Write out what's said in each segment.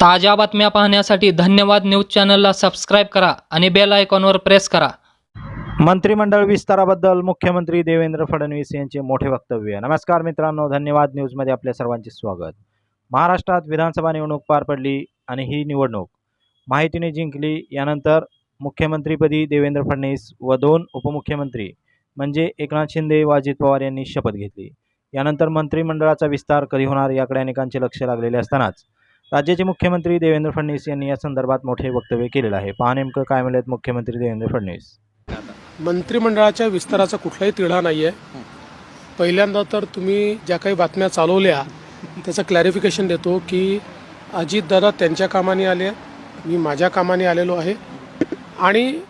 ताज्या बातम्या पाहण्यासाठी धन्यवाद न्यूज चॅनलला सबस्क्राईब करा आणि बेल आयकॉनवर प्रेस करा. मंत्रिमंडळ विस्ताराबद्दल मुख्यमंत्री देवेंद्र फडणवीस यांचे मोठे वक्तव्य. नमस्कार मित्रांनो धन्यवाद न्यूजमध्ये आपल्या सर्वांचे स्वागत. महाराष्ट्रात विधानसभा निवडणूक पार पडली आणि ही निवडणूक. माहितीने जिंकली यानंतर मुख्यमंत्रीपदी देवेंद्र फडणवीस व दोन उपमुख्यमंत्री म्हणजे एकनाथ शिंदे व अजित पवार यांनी शपथ घेतली. यानंतर मंत्रिमंडळाचा विस्तार कधी होणार याकडे अनेकांचे लक्ष लागलेले असतानाच राज्याचे मुख्यमंत्री देवेंद्र फडणवीस यांनी या संदर्भात मोठे वक्तव्य केलेलं आहे. पहा नेमकं काय म्हणलेत मुख्यमंत्री देवेंद्र फडणवीस. मंत्रिमंडळाच्या विस्ताराचा कुठलाही तिढा नाही आहे पहिल्यांदा तर तुम्ही ज्या काही बातम्या चालवल्या त्याचं क्लॅरिफिकेशन देतो की अजितदादा त्यांच्या कामाने आले मी माझ्या कामाने आलेलो आहे. आणि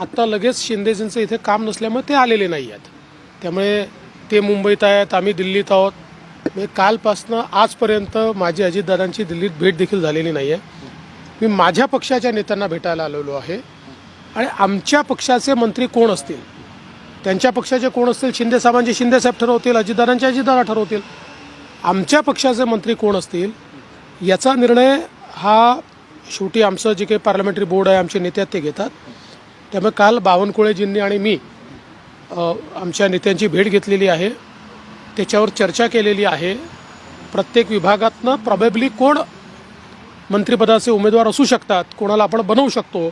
आत्ता लगेच शिंदेजींचं इथे काम नसल्यामुळे ते आलेले नाही आहेत त्यामुळे ते मुंबईत आहेत आम्ही दिल्लीत आहोत. म्हणजे कालपासनं आजपर्यंत माझी अजितदादांची दिल्लीत भेट देखील झालेली नाही आहे मी माझ्या पक्षाच्या नेत्यांना भेटायला आलेलो आहे. आणि आमच्या पक्षाचे मंत्री कोण असतील? त्यांच्या पक्षाचे कोण असतील? शिंदे साहेबांचे शिंदे साहेब ठरवतील अजितदारांचे अजितदारा ठरवतील. आमच्या पक्षाचे मंत्री कोण असतील? याचा निर्णय हा शेवटी आमचं जे काही पार्लमेंटरी बोर्ड आहे आमचे नेते ते घेतात. त्यामुळे काल बावनकुळेजींनी आणि मी आमच्या नेत्यांची भेट घेतलेली आहे. त्याच्यावर चर्चा केलेली आहे. प्रत्येक विभागातनं प्रॉबेबली कोण मंत्रिपदाचे उमेदवार असू शकतात कोणाला आपण बनवू शकतो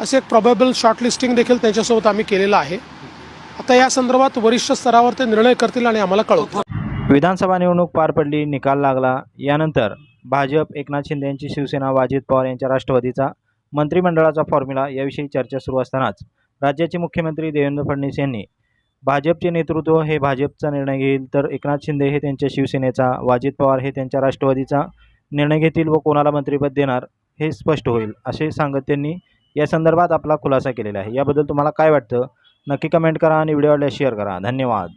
असे एक प्रॉबेबल शॉर्टलिस्टिंग देखील त्यांच्यासोबत आम्ही केलेलं आहे. आता या संदर्भात वरिष्ठ स्तरावर ते निर्णय करतील आणि आम्हाला कळवतील. विधानसभा निवडणूक पार पडली निकाल लागला. यानंतर भाजप एकनाथ शिंदे यांची शिवसेना व अजित पवार यांच्या राष्ट्रवादीचा मंत्रिमंडळाचा फॉर्म्युला याविषयी चर्चा सुरू असतानाच राज्याचे मुख्यमंत्री देवेंद्र फडणवीस यांनी भाजपचे नेतृत्व हे भाजपचा निर्णय घेईल. तर एकनाथ शिंदे हे त्यांच्या शिवसेनेचा व अजित पवार हे त्यांच्या राष्ट्रवादीचा निर्णय घेतील व कोणाला मंत्रिपद देणार हे स्पष्ट होईल असे सांगत त्यांनी या संदर्भात आपला खुलासा केलेला आहे. याबद्दल तुम्हाला काय वाटतं? नक्की कमेंट करा आणि व्हिडिओला शेअर करा. धन्यवाद.